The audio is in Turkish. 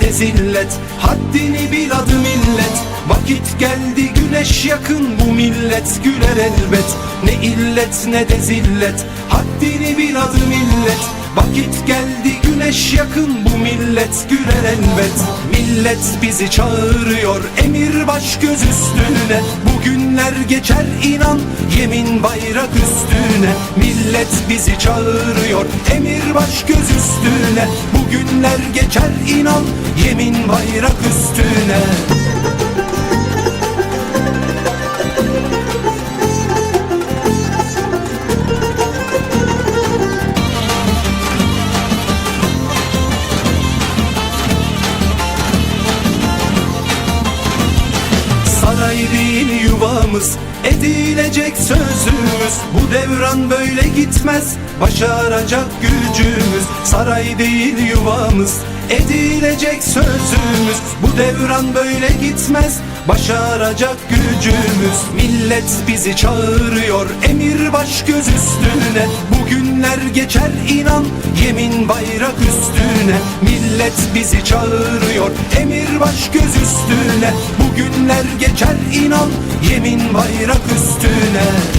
de zillet. Haddini bil adı millet. Vakit geldi güneş yakın bu millet. Güler elbet Ne illet ne de zillet. Haddini bil adı millet. Vakit geldi güneş yakın bu millet. Güler elbet Millet bizi çağırıyor. Emir baş göz üstüne. Bugünler geçer inan yemin bayrak üstüne Millet bizi çağırıyor. Emir baş göz üstüne Bugünler geçer inan yemin bayrak üstüne. Saray değil yuvamız Edilecek sözümüz Bu devran böyle gitmez. Başaracak gücümüz Saray değil yuvamız. Edilecek sözümüz Bu devran böyle gitmez. Başaracak gücümüz Millet bizi çağırıyor. Emir baş göz üstüne Bugünler geçer inan. Yemin bayrak üstüne Millet bizi çağırıyor. Emir baş göz üstüne Bugünler geçer inan Yemin bayrak üstüne